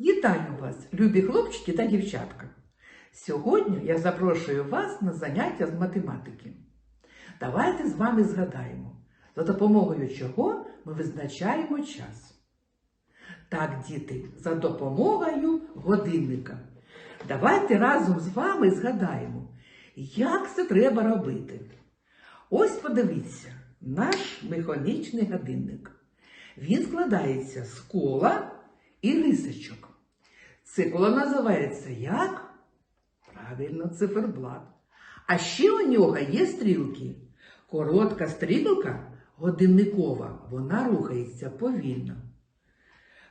Вітаю вас, любі хлопчики та дівчатка! Сьогодні я запрошую вас на заняття з математики. Давайте з вами згадаємо, за допомогою чого ми визначаємо час. Так, діти, за допомогою годинника. Давайте разом з вами згадаємо, як це треба робити. Ось подивіться, наш механічний годинник. Він складається з кола і рисочок. Це коло називається як? Правильно, циферблат. А ще у нього є стрілки. Коротка стрілка годинникова, вона рухається повільно.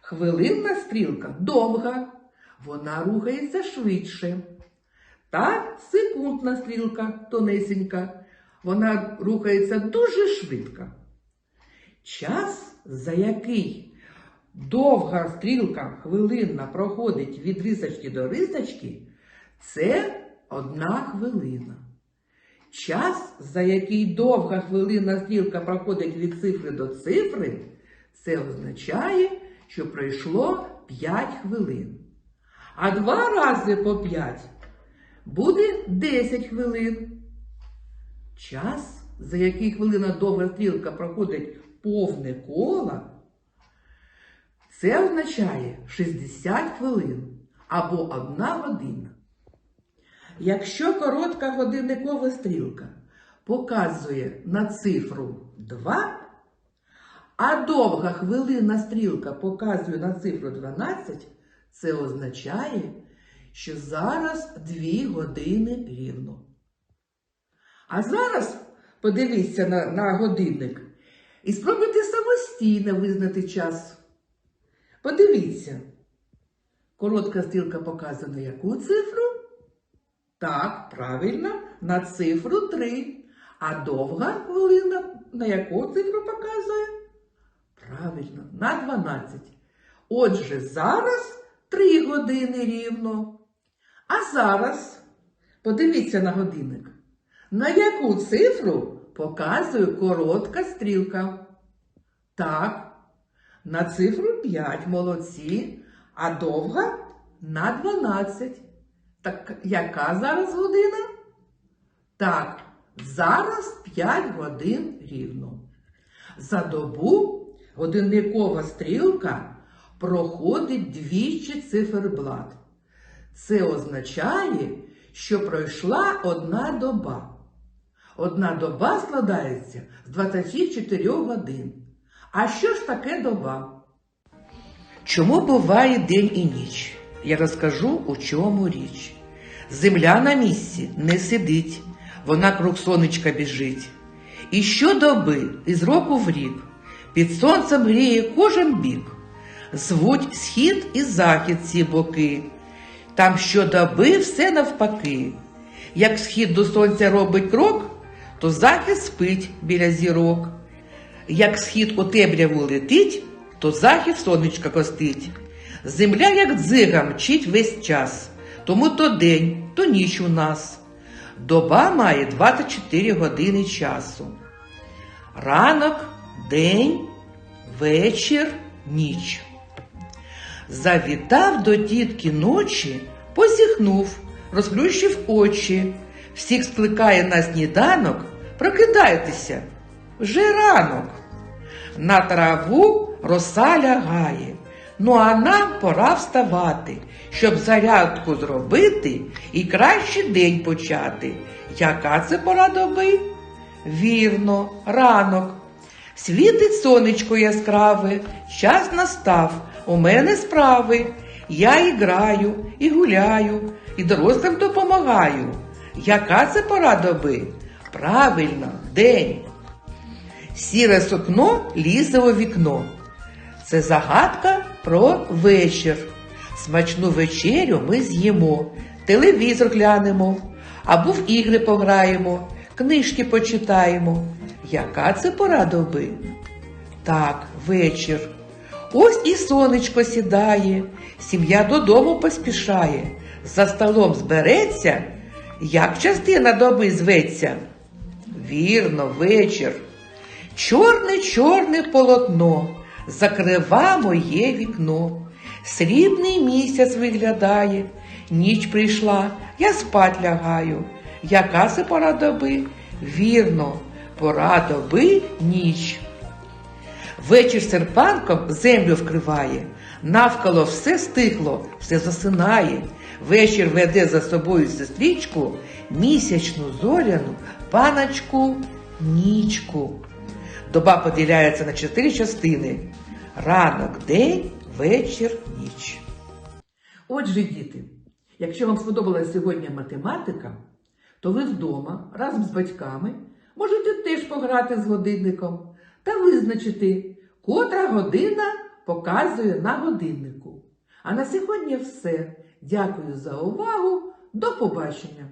Хвилинна стрілка довга, вона рухається швидше. Та секундна стрілка тонесенька, вона рухається дуже швидко. Час, за який довга стрілка хвилинна проходить від рисочки до рисочки, це одна хвилина. Час, за який довга хвилинна стрілка проходить від цифри до цифри, це означає, що пройшло 5 хвилин. А два рази по 5 буде 10 хвилин. Час, за який хвилина довга стрілка проходить повне коло, це означає 60 хвилин або 1 година. Якщо коротка годинникова стрілка показує на цифру 2, а довга хвилинна стрілка показує на цифру 12, це означає, що зараз 2 години рівно. А зараз подивіться на, на годинник і спробуйте самостійно визнати час. Подивіться. Коротка стрілка показує на яку цифру? Так, правильно, на цифру 3. А довга хвилина на яку цифру показує? Правильно, на 12. Отже, зараз 3 години рівно. А зараз подивіться на годинник. На яку цифру показує коротка стрілка? Так, на цифру 5 молодці, а довга на 12. Так яка зараз година? Так, зараз 5 годин рівно. За добу годинникова стрілка проходить двічі циферблат. Це означає, що пройшла одна доба. Одна доба складається з 24 годин. А що ж таке доба? Чому буває день і ніч? Я розкажу, у чому річ. Земля на місці не сидить, вона круг сонечка біжить. І щодоби, із року в рік, під сонцем гріє кожен бік. Звуть схід і захід ці боки. Там щодоби все навпаки. Як схід до сонця робить крок, то захід спить біля зірок. Як схід у темряву летить, то захід сонечка костить. Земля, як дзига, мчить весь час, тому то день, то ніч у нас. Доба має 24 години часу. Ранок, день, вечір, ніч. Завітав до тітки ночі, позіхнув, розплющив очі. Всіх скликає на сніданок, прокидайтеся, вже ранок. На траву роса лягає. Ну а нам пора вставати, щоб зарядку зробити і кращий день почати. Яка це пора доби? Вірно, ранок. Світить сонечко яскраве, час настав, у мене справи. Я і граю, і гуляю, і дорослим допомагаю. Яка це пора доби? Правильно, день. Сіре сукно лізе у вікно. Це загадка про вечір. Смачну вечерю ми з'їмо, телевізор глянемо, або в ігри пограємо, книжки почитаємо. Яка це пора доби? Так, вечір. Ось і сонечко сідає, сім'я додому поспішає, за столом збереться, як частина доби зветься. Вірно, вечір. Чорне чорне полотно закрива моє вікно. Срібний місяць виглядає, ніч прийшла, я спать лягаю. Яка це пора доби? Вірно, пора доби ніч. Вечір серпанком землю вкриває, навколо все стихло, все засинає. Вечір веде за собою сестричку, місячну зоряну, паночку, нічку. Доба поділяється на чотири частини: ранок, день, вечір, ніч. Отже, діти, якщо вам сподобалася сьогодні математика, то ви вдома разом з батьками можете теж пограти з годинником та визначити, котра година показує на годиннику. А на сьогодні все. Дякую за увагу. До побачення!